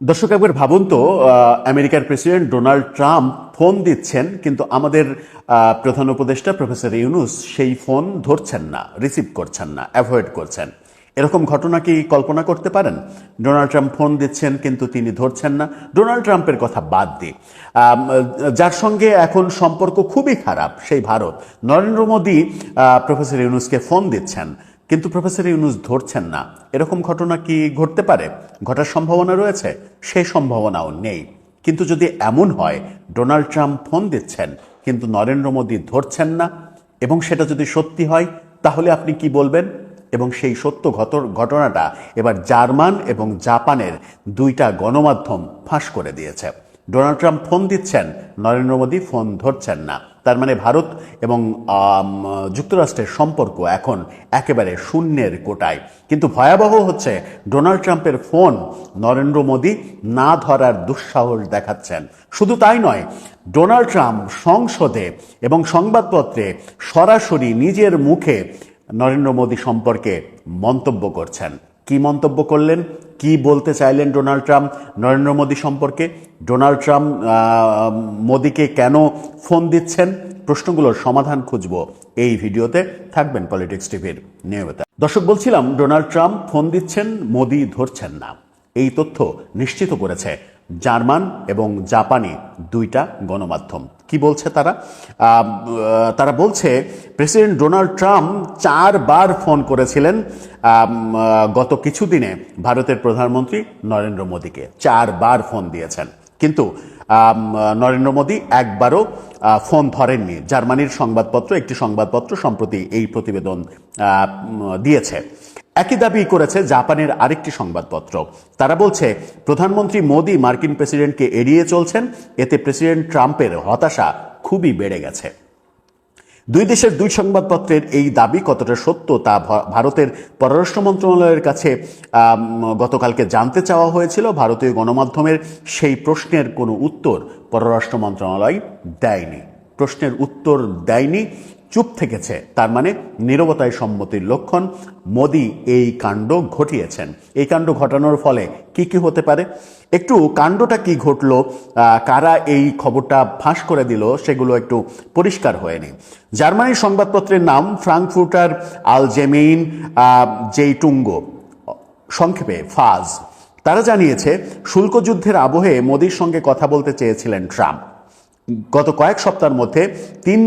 দর্শক, একবার ভাবুন তো আমেরিকার প্রেসিডেন্ট ডোনাল্ড ট্রাম্প ফোন দিচ্ছেন, কিন্তু আমাদের প্রধান উপদেষ্টা প্রফেসর ইউনুস সেই ফোন ধরছেন না, রিসিভ করছেন না, অ্যাভয়েড করছেন। এরকম ঘটনা কি কল্পনা করতে পারেন? ডোনাল্ড ট্রাম্প ফোন দিচ্ছেন, কিন্তু তিনি ধরছেন না। ডোনাল্ড ট্রাম্পের কথা বাদ দিই। যার সঙ্গে এখন সম্পর্ক খুবই খারাপ, সেই ভারত। নরেন্দ্র মোদী প্রফেসর ইউনুসকে ফোন দিচ্ছেন। কিন্তু প্রফেসর ইউনুস ধরছেন না। এরকম ঘটনা কি ঘটতে পারে? ঘটার সম্ভাবনা রয়েছে? সেই সম্ভাবনাও নেই। কিন্তু যদি এমন হয়, ডোনাল্ড ট্রাম্প ফোন দিচ্ছেন, কিন্তু নরেন্দ্র মোদী ধরছেন না। এবং সেটা যদি সত্যি হয়, তাহলে আপনি কি বলবেন? এবং সেই সত্য ঘট- ঘটনাটা এবার জার্মান এবং জাপানের দুইটা গণমাধ্যম ফাঁস করে দিয়েছে। ডোনাল্ড ট্রাম্প ফোন দিচ্ছেন, নরেন্দ্র মোদী ফোন ধরছেন না। তার মানে ভারত এবং যুক্তরাষ্ট্রের সম্পর্ক এখন একেবারে শূন্যের কোটায়। কিন্তু ভয়াবহ হচ্ছে ডোনাল্ড ট্রাম্পের ফোন নরেন্দ্র মোদী না ধরার দুঃসাহস দেখাচ্ছেন। শুধু তাই নয়, ডোনাল্ড ট্রাম্প সংসদে এবং সংবাদপত্রে সরাসরি নিজের মুখে নরেন্দ্র মোদী সম্পর্কে মন্তব্য করছেন। কি মন্তব্য করলেন? কি বলতে চাইলেন ডোনাল্ড ট্রাম্প? নরেন্দ্র মোদী সম্পর্কে ডোনাল্ড ট্রাম্প মোদীকে কেন ফোন দিচ্ছেন? প্রশ্নগুলোর সমাধান খুঁজব এই ভিডিওতে। থাকবেন পলিটিক্স টিভির নিয়মিত। দর্শক, বলছিলাম, ডোনাল্ড ট্রাম্প ফোন দিচ্ছেন, মোদী ধরছেন না। এই তথ্য নিশ্চিত করেছে জার্মান এবং জাপানি দুইটা গণমাধ্যম। কি বলছে তারা? তারা বলছে, প্রেসিডেন্ট ডোনাল্ড ট্রাম্প চারবার ফোন করেছিলেন গত কিছুদিনে ভারতের প্রধানমন্ত্রী নরেন্দ্র মোদীকে। চারবার ফোন দিয়েছেন। কিন্তু নরেন্দ্র মোদী একবারও ফোন ধরেননি। জার্মানির সংবাদপত্র একটি সংবাদপত্র সম্প্রতি এই প্রতিবেদন দিয়েছে। একই দাবি করেছে জাপানের আরেকটি সংবাদপত্র। তারা বলছে, প্রধানমন্ত্রী মোদী মার্কিন প্রেসিডেন্টকে এড়িয়ে চলছেন, এতে প্রেসিডেন্ট ট্রাম্পের হতাশা খুবই বেড়ে গেছে। দুই দেশের দুই সংবাদপত্রের এই দাবি কতটা সত্য তা ভারতের পররাষ্ট্র মন্ত্রণালয়ের কাছে গতকালকে জানতে চাওয়া হয়েছিল। ভারতীয় গণমাধ্যমের সেই প্রশ্নের কোনো উত্তর পররাষ্ট্র মন্ত্রণালয় দেয়নি। প্রশ্নের উত্তর দেয়নি। চুপ থেকেছে। তার মানে নীরবতায় সম্মতির লক্ষণ। মোদি এই কাণ্ড ঘটিয়েছেন। এই কাণ্ড ঘটানোর ফলে কি কি হতে পারে? একটু কাণ্ডটা কি ঘটলো? কারা এই খবরটা ফাঁস করে দিল? সেগুলো একটু পরিষ্কার হয়নি জার্মানির সংবাদপত্রের নাম ফ্রাঙ্কফুটার আল জেমেইন জেইটুঙ্গো। সংক্ষেপে, ফাজ। তারা জানিয়েছে, শুল্কযুদ্ধের আবহে মোদির সঙ্গে কথা বলতে চেয়েছিলেন ট্রাম্প। গত কয়েক সপ্তাহের মধ্যে তিন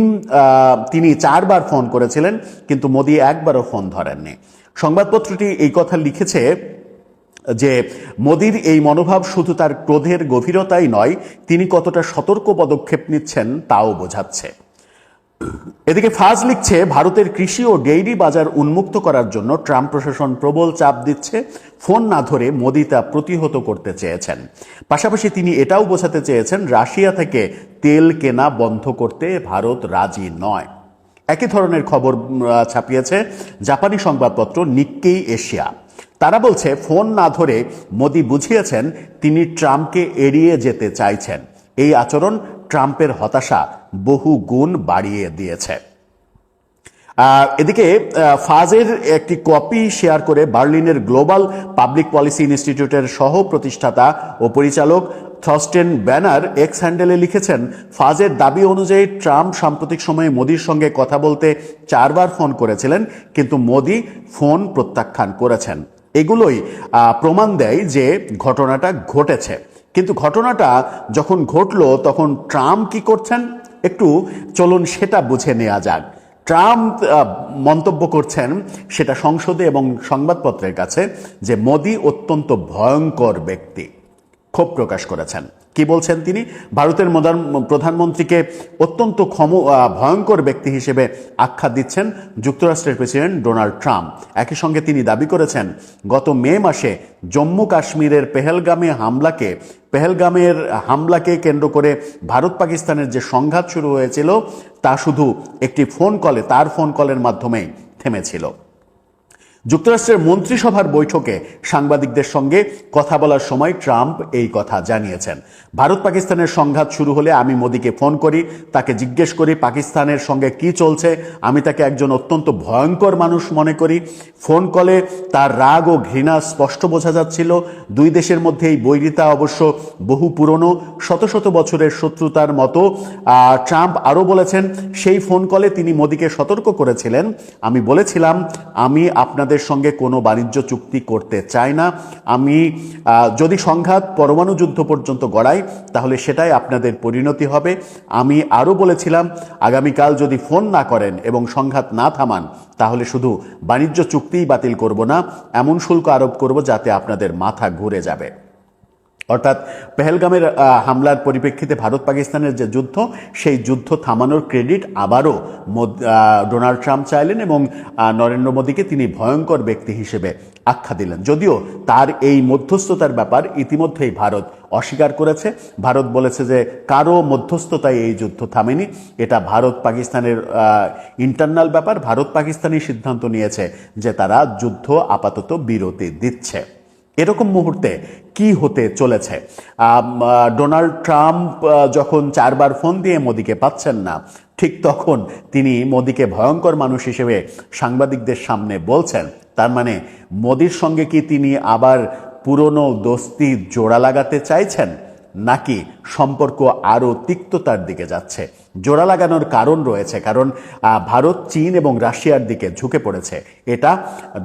তিনি চারবার ফোন করেছিলেন, কিন্তু মোদি একবারও ফোন ধরেননি। সংবাদপত্রটি এই কথা লিখেছে যে, মোদির এই মনোভাব শুধু তার ক্রোধের গভীরতাই নয়, তিনি কতটা সতর্ক পদক্ষেপ নিচ্ছেন তাও বোঝাচ্ছে। এদিকে ফাজ লিখছে, ভারতের কৃষি ও ডেইরি বাজার উন্মুক্ত করার জন্য ট্রাম্প প্রশাসন প্রবল চাপ দিচ্ছে, ফোন না ধরে মোদি তা প্রতিহত করতে চেয়েছেন। পাশাপাশি তিনি এটাও বোঝাতে চেয়েছেন, রাশিয়া থেকে তেল কেনা বন্ধ করতে ভারত রাজি নয়। একই ধরনের খবর ছাপিয়েছে জাপানি সংবাদপত্র নিক্কেই এশিয়া। তারা বলছে, ফোন না ধরে মোদি বুঝিয়েছেন, তিনি ট্রাম্পকে এড়িয়ে যেতে চাইছেন। এই আচরণ ট্রাম্পের হতাশা বহু গুণ বাড়িয়ে দিয়েছে। এদিকে ফাজের একটি কপি শেয়ার করে বার্লিনের গ্লোবাল পাবলিক পলিসি ইনস্টিটিউটের সহ প্রতিষ্ঠাতা ও পরিচালক থস্টেন ব্যানার এক্স হ্যান্ডেলে লিখেছেন, ফাজের দাবি অনুযায়ী ট্রাম্প সাম্প্রতিক সময়ে মোদির সঙ্গে কথা বলতে চারবার ফোন করেছিলেন, কিন্তু মোদি ফোন প্রত্যাখ্যান করেছেন। এগুলোই প্রমাণ দেয় যে ঘটনাটা ঘটেছে। কিন্তু ঘটনাটা যখন ঘটলো, তখন ট্রাম্প কি করছেন? একটু চলুন সেটা বুঝে নেওয়া যাক। ট্রাম্প মন্তব্য করছেন সেটা সংসদে এবং সংবাদপত্রের কাছে যে মোদি অত্যন্ত ভয়ঙ্কর ব্যক্তি। ক্ষোভ প্রকাশ করেছেন। কি বলছেন তিনি? ভারতের প্রধানমন্ত্রীকে অত্যন্ত ক্ষম ভয়ঙ্কর ব্যক্তি হিসেবে আখ্যা দিচ্ছেন যুক্তরাষ্ট্রের প্রেসিডেন্ট ডোনাল্ড ট্রাম্প। একই সঙ্গে তিনি দাবি করেছেন, গত মে মাসে জম্মু কাশ্মীরের পেহেলগামে হামলাকে, পেহেলগামের হামলাকে কেন্দ্র করে ভারত পাকিস্তানের যে সংঘাত শুরু হয়েছিল, তা শুধু একটি ফোন কলে তার ফোন কলের মাধ্যমেই থেমেছিল। যুক্তরাষ্ট্রের মন্ত্রিসভার বৈঠকে সাংবাদিকদের সঙ্গে কথা বলার সময় ট্রাম্প এই কথা জানিয়েছেন। ভারত পাকিস্তানের সংঘাত শুরু হলে আমি মোদীকে ফোন করি, তাকে জিজ্ঞেস করি, পাকিস্তানের সঙ্গে কি চলছে? আমি তাকে একজন অত্যন্ত ভয়ঙ্কর মানুষ মনে করি। ফোন কলে তার রাগ ও ঘৃণা স্পষ্ট বোঝা যাচ্ছিল। দুই দেশের মধ্যে এই বৈরিতা অবশ্য বহু পুরনো, শত শত বছরের শত্রুতার মতো। ট্রাম্প আরও বলেছেন, সেই ফোন কলে তিনি মোদীকে সতর্ক করেছিলেন। আমি বলেছিলাম, আমি আপনাদের সঙ্গে কোনো বাণিজ্য চুক্তি করতে চায় না। আমি যদি সংঘাত পরমাণু যুদ্ধ পর্যন্ত গড়াই, তাহলে সেটাই আপনাদের পরিণতি হবে। আমি আরও বলেছিলাম, আগামীকাল যদি ফোন না করেন এবং সংঘাত না থামান, তাহলে শুধু বাণিজ্য চুক্তিই বাতিল করব না, এমন শুল্ক আরোপ করব যাতে আপনাদের মাথা ঘুরে যাবে। অর্থাৎ পেহেলগামের হামলার পরিপ্রেক্ষিতে ভারত পাকিস্তানের যে যুদ্ধ, সেই যুদ্ধ থামানোর ক্রেডিট আবারও ডোনাল্ড ট্রাম্প চাইলেন এবং নরেন্দ্র মোদীকে তিনি ভয়ঙ্কর ব্যক্তি হিসেবে আখ্যা দিলেন। যদিও তার এই মধ্যস্থতার ব্যাপার ইতিমধ্যেই ভারত অস্বীকার করেছে। ভারত বলেছে যে কারও মধ্যস্থতায় এই যুদ্ধ থামেনি। এটা ভারত পাকিস্তানের ইন্টারনাল ব্যাপার। ভারত পাকিস্তানই সিদ্ধান্ত নিয়েছে যে তারা যুদ্ধ আপাতত বিরতি দিচ্ছে। এরকম মুহূর্তে কি হতে চলেছে? ডোনাল্ড ট্রাম্প যখন চারবার ফোন দিয়ে মোদিকে পাচ্ছেন না, ঠিক তখন তিনি মোদিকে ভয়ঙ্কর মানুষ হিসেবে সাংবাদিকদের সামনে বলছেন। তার মানে মোদির সঙ্গে কি তিনি আবার পুরনো দোস্তি জোড়া লাগাতে চাইছেন? নাকি সম্পর্ক আরও তিক্ততার দিকে যাচ্ছে। জোড়া লাগানোর কারণ রয়েছে কারণ ভারত, চীন এবং রাশিয়ার দিকে ঝুঁকে পড়েছে। এটা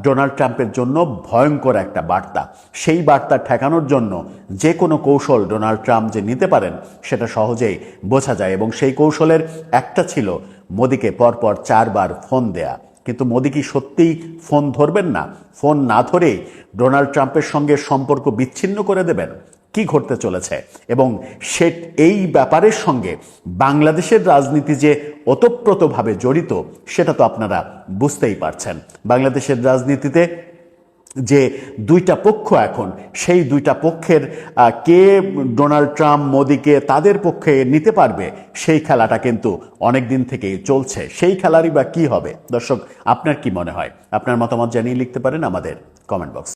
ডোনাল্ড ট্রাম্পের জন্য ভয়ঙ্কর একটা বার্তা। সেই বার্তা ঠেকানোর জন্য যে কোনো কৌশল ডোনাল্ড ট্রাম্প যে নিতে পারেন, সেটা সহজেই বোঝা যায় এবং সেই কৌশলের একটা ছিল মোদিকে পরপর চারবার ফোন দেয়া। কিন্তু মোদি কি সত্যিই ফোন ধরবেন না? ফোন না ধরেই ডোনাল্ড ট্রাম্পের সঙ্গে সম্পর্ক বিচ্ছিন্ন করে দেবেন? কি ঘটতে চলেছে? এবং সে এই ব্যাপারের সঙ্গে বাংলাদেশের রাজনীতি যে ওতপ্রোতভাবে জড়িত, সেটা তো আপনারা বুঝতেই পারছেন। বাংলাদেশের রাজনীতিতে যে দুইটা পক্ষ এখন, সেই দুইটা পক্ষের কে ডোনাল্ড ট্রাম্প, মোদিকে তাদের পক্ষে নিতে পারবে, সেই খেলাটা কিন্তু অনেক দিন থেকেই চলছে। সেই খেলারই বা কি হবে? দর্শক, আপনার কি মনে হয়? আপনার মতামত জানিয়ে লিখতে পারেন আমাদের কমেন্ট বক্স